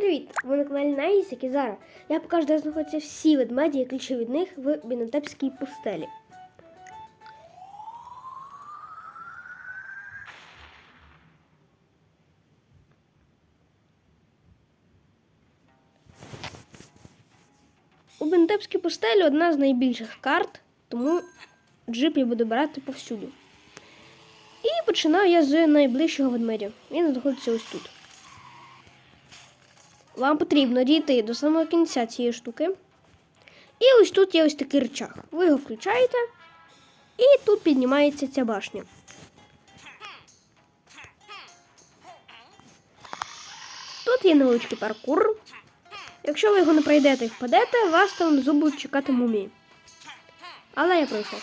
привіт! Ви на каналі Наїс, як і зараз. Я покажу, де знаходяться всі ведмеді і ключі від них в Бінотепській пустелі. У Бінотепській пустелі одна з найбільших карт, тому джип я буду брати повсюди. І починаю я з найближчого ведмедя. Він знаходиться ось тут. Вам потрібно дійти до самого кінця цієї штуки. І ось тут є ось такий рычаг. Ви його включаєте, і тут піднімається ця башня. Тут є невеличкий паркур. Якщо ви його не пройдете і впадете, вас там внизу будуть чекати мумії. Але я пройшов.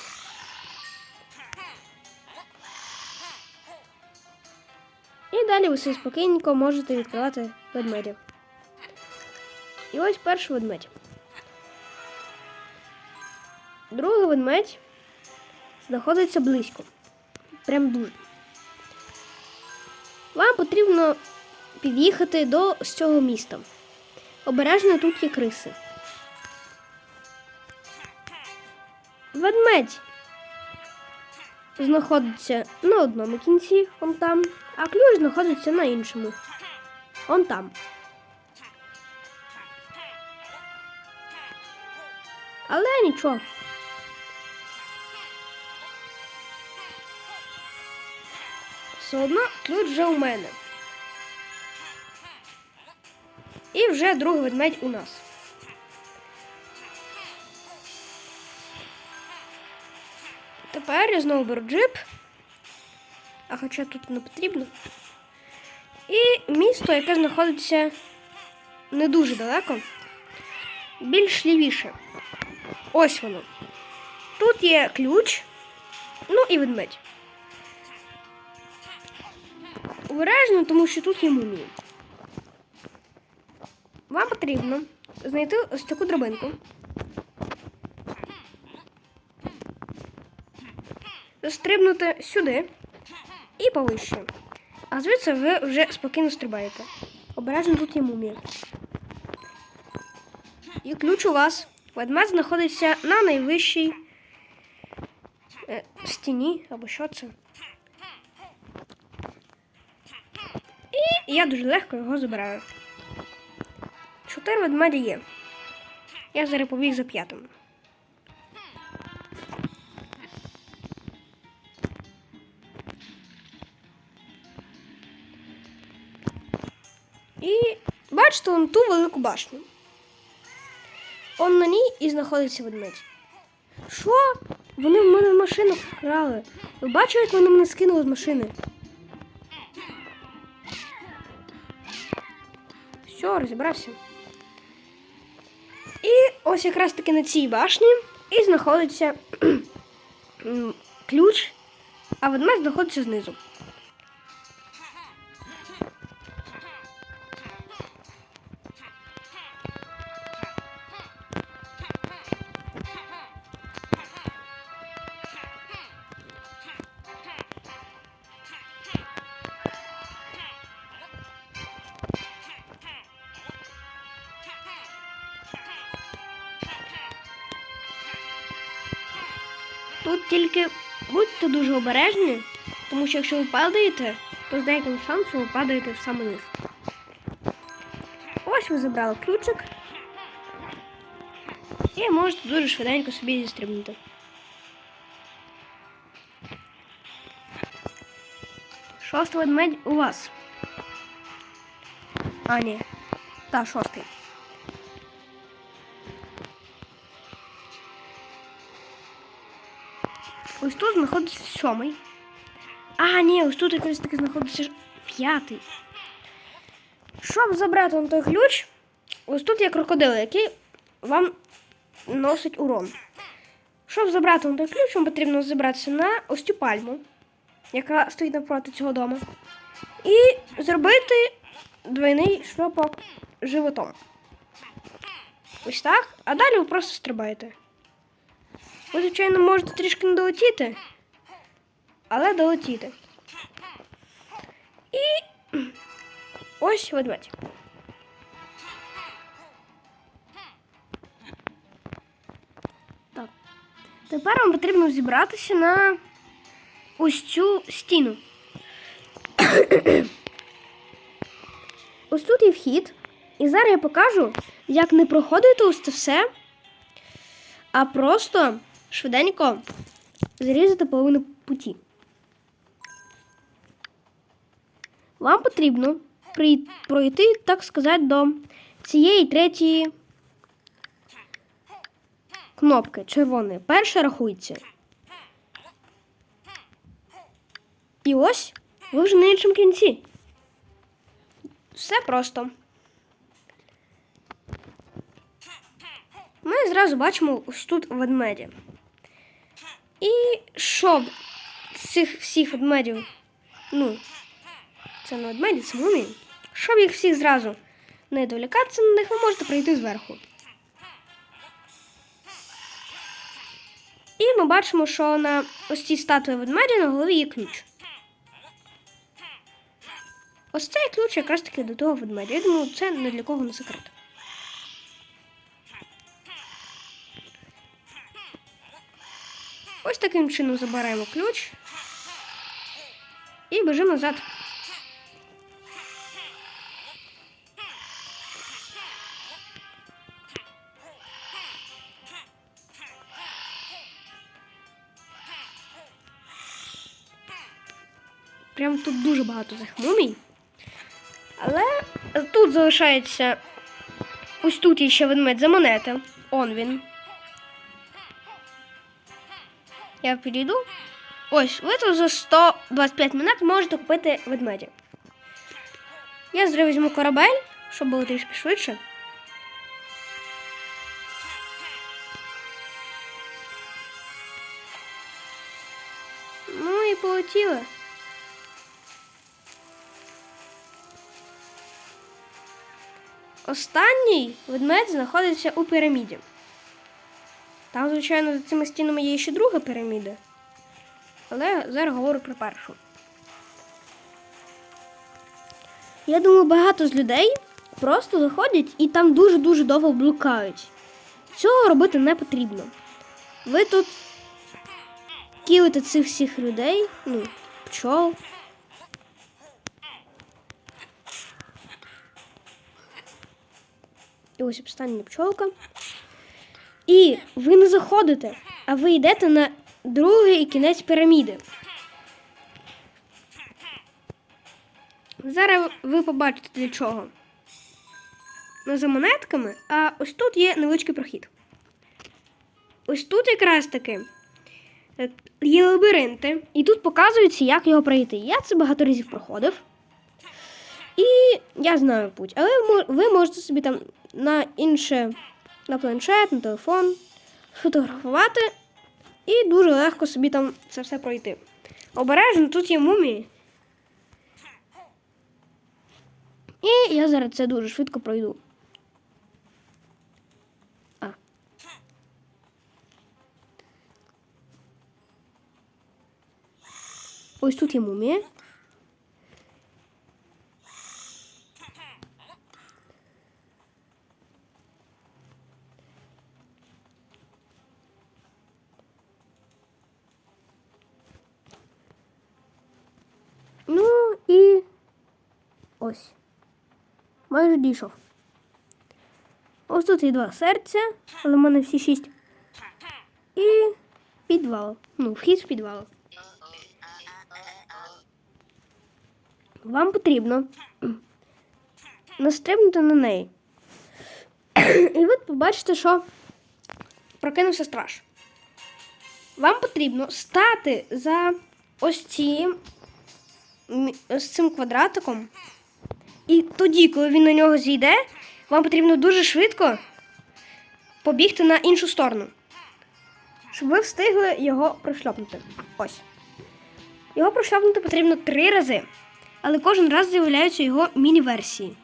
І далі ви собі спокійненько можете відкривати ведмедів. І ось перший ведмедь. Другий ведмедь знаходиться близько. Прям дуже. Вам потрібно під'їхати до з цього міста. Обережно тут є криси. Ведмедь знаходиться на одному кінці, он там, а ключ знаходиться на іншому. Он там. Але нічого. Все одно ключ вже у мене. І вже другий ведмедь у нас. Тепер я знову беру джип. А хоча тут не потрібно. І місто, яке знаходиться не дуже далеко, більш лівіше. Ось воно. Тут є ключ, ну і ведмедь. Обережно, тому що тут є мумії. Вам потрібно знайти ось таку драбинку. Стрибнути сюди і повище. А звідси ви вже спокійно стрибаєте. Обережно тут є мумія. І ключ у вас. Ведмедь знаходиться на найвищій е, стіні, або що це. І я дуже легко його забираю. Чотири ведмеді є. Я зараз побіг за п'ятим. І бачите вон ту велику башню. Он на ній і знаходиться ведмедь. Що? Вони в мене в машину вкрали. Ви бачили, як вони мене скинули з машини? Все, розібрався. І ось якраз таки на цій башні і знаходиться ключ, а ведмедь знаходиться знизу. Тут тільки будьте дуже обережні, тому що якщо ви падаєте, то з деяким шансом ви падаєте в самий низ. Ось ви забрали ключик. І можете дуже швиденько собі зістрибнути. Шостий ведмедь у вас. А, ні. Та, шостий. Ось тут знаходиться сьомий. А, ні, ось тут якраз таки знаходиться п'ятий. Щоб забрати он той ключ, ось тут є крокодил, який вам носить урон. Щоб забрати он той ключ, вам потрібно забратися на ось цю пальму, яка стоїть навпроти цього дому. І зробити двойний шльопок животом. Ось так. А далі ви просто стрибаєте. Ви, звичайно, можете трішки не долетіти, але долетіти. І ось ведмедь. Так. Тепер вам потрібно зібратися на ось цю стіну. Ось тут є вхід. І зараз я покажу, як не проходити ось це все, а просто швиденько зрізати половину путі. Вам потрібно пройти, так сказати, до цієї третьої кнопки червоної. Перша рахується. І ось ви вже на іншому кінці. Все просто. Ми зразу бачимо ось тут ведмедя. І щоб цих всіх ведмедів, ну, це не ведмеді, це мумії, щоб їх всіх зразу не довлікатися на них, ви можете пройти зверху. І ми бачимо, що на ось цій статуї ведмедя на голові є ключ. Ось цей ключ якраз таки до того ведмедя. Я думаю, це не для кого не секрет. Ось таким чином забираємо ключ і біжимо назад. Прям тут дуже багато цих мумій. Але тут залишається. Ось тут є ще ведмедь за монети. Он він. Я підійду. Ось, ви тут за 125 монет можете купити ведмедя. Я зараз візьму корабель, щоб було трішки швидше. Ну і полетіли. Останній ведмедь знаходиться у піраміді. Там, звичайно, за цими стінами є ще друга піраміда. Але зараз говорю про першу. Я думаю, багато з людей просто заходять і там дуже-дуже довго блукають. Цього робити не потрібно. Ви тут кілите цих всіх людей, ну, пчол. І ось остання пчолка. І ви не заходите, а ви йдете на другий кінець піраміди. Зараз ви побачите для чого. Не за монетками, а ось тут є невеличкий прохід. Ось тут якраз таки е, є лабіринти, і тут показується, як його пройти. Я це багато разів проходив. І я знаю путь. Але ви можете собі там на інше, на планшет, на телефон сфотографувати і дуже легко собі там це все пройти. Обережно, тут є мумії. І я зараз це дуже швидко пройду. А. Ось тут є мумія. Ну і ось. Майже дійшов. Ось тут є два серця, але в мене всі шість. І підвал. Ну, вхід в підвал. Вам потрібно настрибнути на неї. І ви побачите, що прокинувся страж. Вам потрібно стати за ось цим, ось цим квадратиком. І тоді, коли він на нього зійде, вам потрібно дуже швидко побігти на іншу сторону. Щоб ви встигли його прошльопнути. Ось. Його прошльопнути потрібно три рази, але кожен раз з'являються його міні-версії.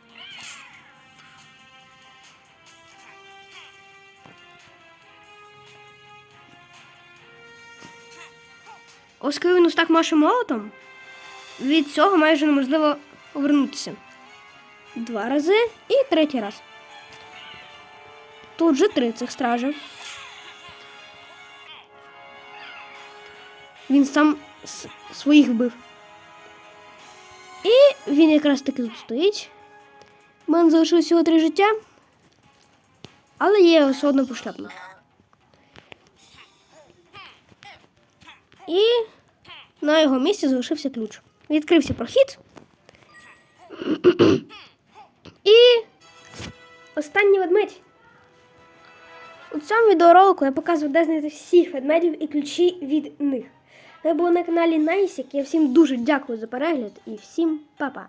Ось коли він ось так маше молотом, від цього майже неможливо повернутися. Два рази і третій раз. Тут же три цих стражі. Він сам своїх вбив. І він якраз таки тут стоїть. У мене залишилось всього три життя. Але є ось одна пошляпна. І на його місці залишився ключ. Відкрився прохід. І останній ведмедь. У цьому відеоролику я показую, де знайти всіх ведмедів і ключі від них. Ви були на каналі Найсік. Я всім дуже дякую за перегляд і всім па-па.